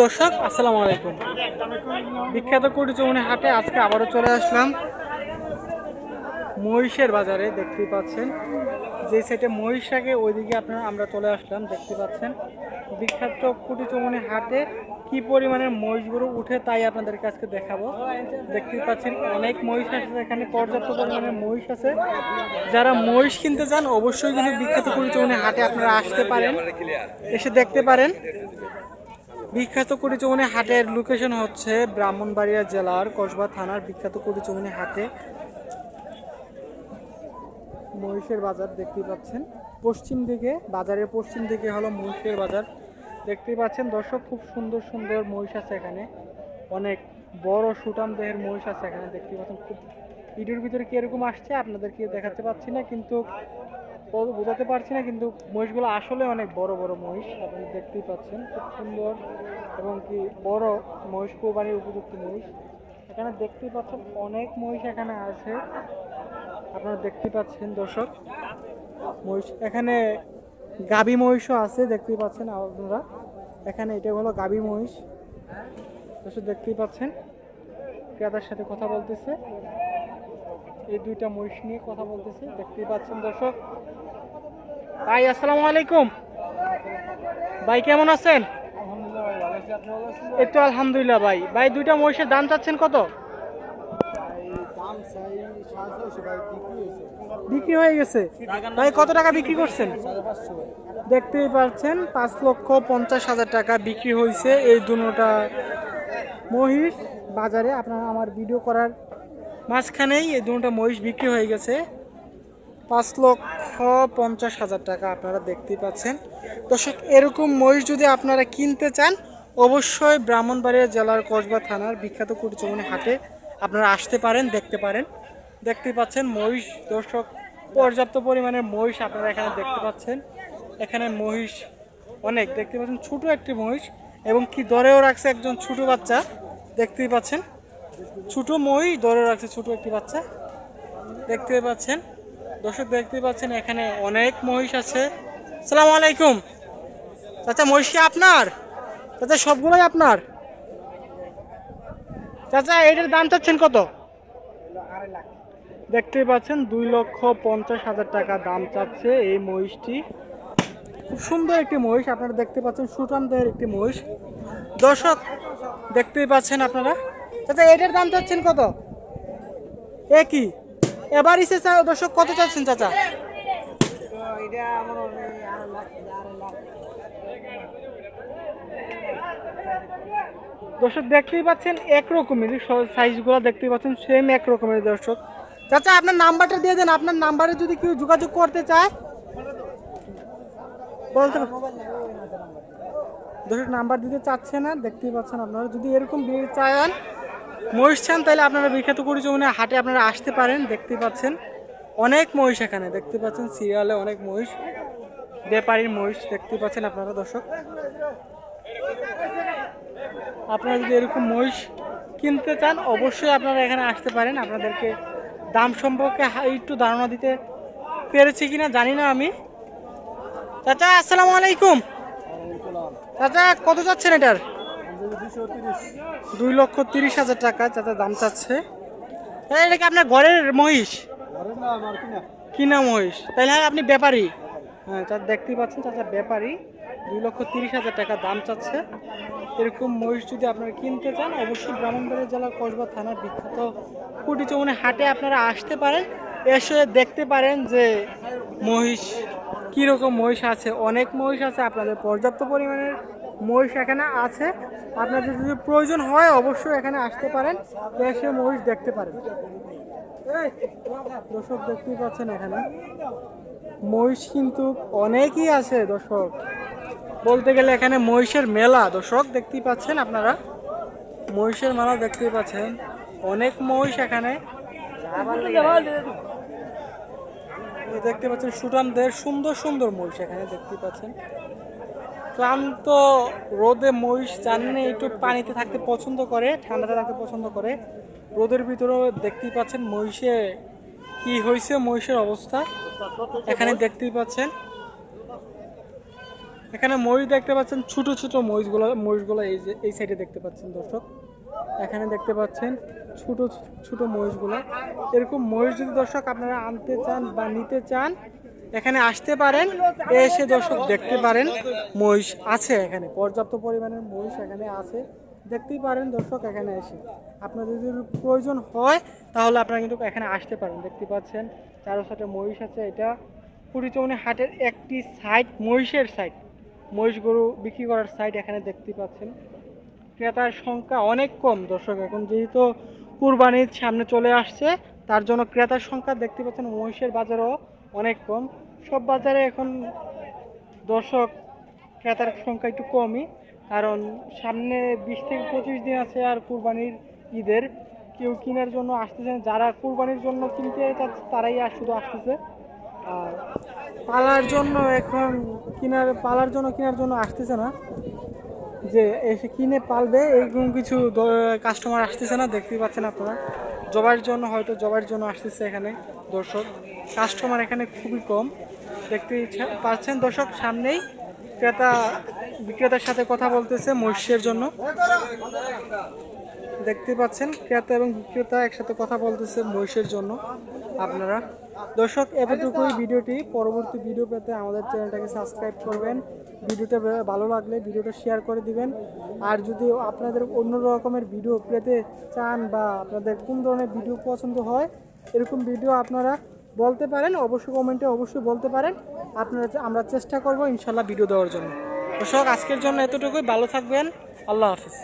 দর্শক, আসসালামু আলাইকুম। বিখ্যাত কোটি চৌমনি হাটে আজকে আবারও চলে আসলাম। মহিষের বাজারে দেখতেই পাচ্ছেন। যে সাইডে মহিষ আগে ওইদিকে আপনারা, আমরা চলে আসলাম, দেখতে পাচ্ছেন। বিখ্যাত কুটি চৌমনি হাটে কি পরিমাণের মহিষগুলো উঠে তাই আপনাদেরকে আজকে দেখাবো। দেখতেই পাচ্ছেন, অনেক মহিষ আছে এখানে পর্যাপ্ত পরিমাণের মহিষ আছে। যারা মহিষ কিনতে চান, অবশ্যই কিন্তু বিখ্যাত কুটি চৌমনি হাটে আপনারা আসতে পারেন। এসে দেখতে পারেন। বিখ্যাত কুড়িচৌমনি হাটের লোকেশন হচ্ছে ব্রাহ্মণবাড়িয়া জেলার কসবা থানার বিখ্যাত কুড়িচৌমনি হাটে। মহিষের বাজার দেখতেই পাচ্ছেন। পশ্চিম দিকে, বাজারের পশ্চিম দিকে হলো মহিষের বাজার। দেখতেই পাচ্ছেন দর্শক, খুব সুন্দর সুন্দর মহিষ আছে এখানে। অনেক বড় সুটাম দেহের মহিষ আছে এখানে। দেখতে পাচ্ছেন, খুব ভিডিওর ভিতরে কীরকম আসছে আপনাদেরকে দেখাতে পাচ্ছি না, কিন্তু বোঝাতে পারছি না, কিন্তু মহিষগুলো আসলে অনেক বড় বড় মহিষ, আপনি দেখতেই পাচ্ছেন। খুব সুন্দর এবং কি বড় মহিষ, কোরবানির উপযুক্ত মহিষ। এখানে দেখতেই পাচ্ছেন অনেক মহিষ এখানে আছে। আপনারা দেখতে পাচ্ছেন, দর্শক, মহিষ, এখানে গাবি মহিষও আছে, দেখতেই পাচ্ছেন আপনারা। এখানে এটা হলো গাবি মহিষ। দর্শক, দেখতেই পাচ্ছেন। ক্রেতার সাথে কথা বলতেছে। এই দুইটা মহিষ নিয়ে কথা বলতেছে। দেখতেই পাচ্ছেন দর্শক। ভাই আসসালামু আলাইকুম। ভাই কেমন আছেন? এই তো আলহামদুলিল্লাহ ভাই। ভাই দুইটা মহিষের দাম চাচ্ছেন কত? বিক্রি হয়ে গেছে? ভাই কত টাকা বিক্রি করছেন? দেখতেই পাচ্ছেন পাঁচ লক্ষ পঞ্চাশ হাজার টাকা বিক্রি হয়েছে এই দুটা মহিষ বাজারে। আপনারা আমার ভিডিও করার মাঝখানেই এই দুটা মহিষ বিক্রি হয়ে গেছে। পাঁচ লক্ষ পঞ্চাশ হাজার টাকা আপনারা দেখতেই পাচ্ছেন। দর্শক, এরকম মহিষ যদি আপনারা কিনতে চান, অবশ্যই ব্রাহ্মণবাড়িয়া জেলার কসবা থানার বিখ্যাত কুটিচমনি হাটে আপনারা আসতে পারেন, দেখতে পারেন। দেখতে পাচ্ছেন মহিষ, দর্শক, পর্যাপ্ত পরিমাণের মহিষ আপনারা এখানে দেখতে পাচ্ছেন। এখানে মহিষ অনেক দেখতে পাচ্ছেন ছোট একটি মহিষ এবং কি দরেও রাখছে একজন ছোট বাচ্চা, দেখতেই পাচ্ছেন। ছোট মহিষ দরে রাখছে, ছোট একটি বাচ্চা। দেখতে পাচ্ছেন, দর্শক দেখতে পাচ্ছেন, এখানে অনেক মহিষ আছে। সালাম আলাইকুম। চাচা, মহিষ আপনার? চাচা, সবগুলোই আপনার? চাচা, এটার দাম চাচ্ছেন কত? দেখতেই পাচ্ছেন, দুই লক্ষ পঞ্চাশ হাজার টাকা দাম চাচ্ছে এই মহিষটি। খুব সুন্দর একটি মহিষ, আপনারা দেখতে পাচ্ছেন সুটাম দেহের একটি মহিষ। দর্শক, দেখতেই পাচ্ছেন আপনারা। চাচা এটার দাম চাচ্ছেন কত? একই এবার চা- দর্শক, কত চাচ্ছেন চাচা? দর্শক, দেখতেই পাচ্ছেন এক রকমেরই সাইজগুলো দেখতেই পাচ্ছেন সেম এক রকমের দর্শক। চাচা, আপনার নাম্বারটা দিয়ে দেন, আপনার নাম্বারে যদি কেউ যোগাযোগ করতে চায়। বলতে দর্শক, নাম্বার দিতে চাচ্ছে না, দেখতেই পাচ্ছেন আপনারা, যদি এরকম চান মহিষ চান, তাহলে আপনারা বিখ্যাত করিচমনে হাটে আপনারা আসতে পারেন, দেখতে পাচ্ছেন অনেক মহিষ এখানে, দেখতে পাচ্ছেন সিরিয়ালে অনেক মহিষ, ব্যাপারীর মহিষ দেখতে পাচ্ছেন আপনারা দর্শক। আপনারা যদি এরকম মহিষ কিনতে চান, অবশ্যই আপনারা এখানে আসতে পারেন, আপনাদেরকে দাম সম্পর্কে একটু ধারণা দিতে পেরেছি কিনা জানি না আমি। চাচা, আসসালামু আলাইকুম। চাচা, কত যাচ্ছেন এটার? দুই লক্ষ তিরিশ হাজার টাকা যাতে দাম চাচ্ছে। তাহলে এটা কি আপনার ঘরের মহিষ? কিনা। মহিষ? তাহলে আপনি ব্যাপারী। হ্যাঁ চাচা দেখতেই পাচ্ছেন চাচা ব্যাপারী। দুই লক্ষ তিরিশ হাজার টাকা দাম চাচ্ছে। এরকম মহিষ যদি আপনারা কিনতে চান অবশ্যই ব্রাহ্মণবাড়িয়া জেলার কসবা থানার বিখ্যাত কুটি চৌমনে হাটে আপনারা আসতে পারেন। এসে দেখতে পারেন যে মহিষ কীরকম মহিষ আছে। অনেক মহিষ আছে আপনাদের পর্যাপ্ত পরিমাণের। মহিষ এখানে আছে। আপনাদের যদি প্রয়োজন হয় অবশ্যই এখানে আসতে পারেন। এসে মহিষ দেখতে পারেন। দর্শক দেখতেই পাচ্ছেন এখানে। মহিষ কিন্তু অনেকই আছে, দর্শক। বলতে গেলে এখানে মহিষের মেলা, দর্শক দেখতেই পাচ্ছেন আপনারা? মহিষের মেলা দেখতেই পাচ্ছেন। অনেক মহিষ এখানে। দেখতে পাচ্ছেন সুটামদের সুন্দর সুন্দর মহিষ এখানে দেখতে পাচ্ছেন। ক্লান্ত রোদে মহিষ জানেন একটু পানিতে থাকতে পছন্দ করে, ঠান্ডাতে থাকতে পছন্দ করে। রোদের ভিতরেও দেখতেই পাচ্ছেন মহিষে কি হয়েছে, মহিষের অবস্থা। এখানে দেখতেই পাচ্ছেন। এখানে ময়ূর দেখতে পাচ্ছেন, ছোট ছোট মহিষগুলো মহিষগুলো এই যে, এই সাইডে দেখতে পাচ্ছেন দর্শক। এখানে দেখতে পাচ্ছেন ছোট ছোট মহিষগুলো। এরকম মহিষ যদি দর্শক আপনারা আনতে চান বা নিতে চান এখানে আসতে পারেন, এসে দর্শক দেখতে পারেন, মহিষ আছে এখানে, পর্যাপ্ত পরিমাণের মহিষ এখানে আছে। দেখতেই পারেন দর্শক এখানে এসে। আপনাদের যদি প্রয়োজন হয়, তাহলে আপনারা কিন্তু এখানে আসতে পারেন। দেখতে পাচ্ছেন চারো সাথে মহিষ আছে এটা। পুরীচৌনি হাটের একটি সাইড মহিষের সাইড মহিষ গরু বিক্রি করার সাইড এখানে দেখতে পাচ্ছেন। ক্রেতার সংখ্যা অনেক কম দর্শক, এখন যেহেতু কুরবানির সামনে চলে আসছে, তার জন্য ক্রেতার সংখ্যা দেখতে পাচ্ছেন মহিষের বাজারও অনেক কম। সব বাজারে এখন দর্শক ক্রেতার সংখ্যা একটু কমই। কারণ সামনে বিশ থেকে পঁচিশ দিন আছে আর কুরবানির ঈদের। কেউ কেনার জন্য আসতেছেন যারা কুরবানির জন্য কিনতে চাচ্ছে, তারাই আর শুধু আসতেছে। আর পালার জন্য এখন কেনার পালার জন্য কেনার জন্য আসতেছে না। যে এসে কিনে পালবে, এরকম কিছু কাস্টমার আসতেছে না। দেখতেই পাচ্ছেন আপনারা। জবার জন্য হয়তো জবার জন্য আসতেছে এখানে। দর্শক কাস্টমার এখানে খুবই কম, দেখতে পাচ্ছেন দর্শক, সামনেই ক্রেতা, বিক্রেতার সাথে কথা বলতেছে মহিষের জন্য। দেখতে পাচ্ছেন, ক্রেতা এবং বিক্রেতা একসাথে কথা বলতেছে মহিষের জন্য আপনারা। দর্শক, এতটুকুই ভিডিওটি। পরবর্তী ভিডিও পেতে আমাদের চ্যানেলটাকে সাবস্ক্রাইব করবেন। ভিডিওটা ভালো লাগলে ভিডিওটা শেয়ার করে দিবেন। আর যদি আপনাদের অন্য রকমের ভিডিও পেতে চান বা আপনাদের কোন ধরনের ভিডিও পছন্দ হয় এরকম ভিডিও আপনারা বলতে পারেন, অবশ্যই কমেন্টে অবশ্যই বলতে পারেন। আপনারা আমরা চেষ্টা করব ইনশাল্লাহ ভিডিও দেওয়ার জন্য। দর্শক, আজকের জন্য এতটুকুই। ভালো থাকবেন। আল্লাহ হাফিজ।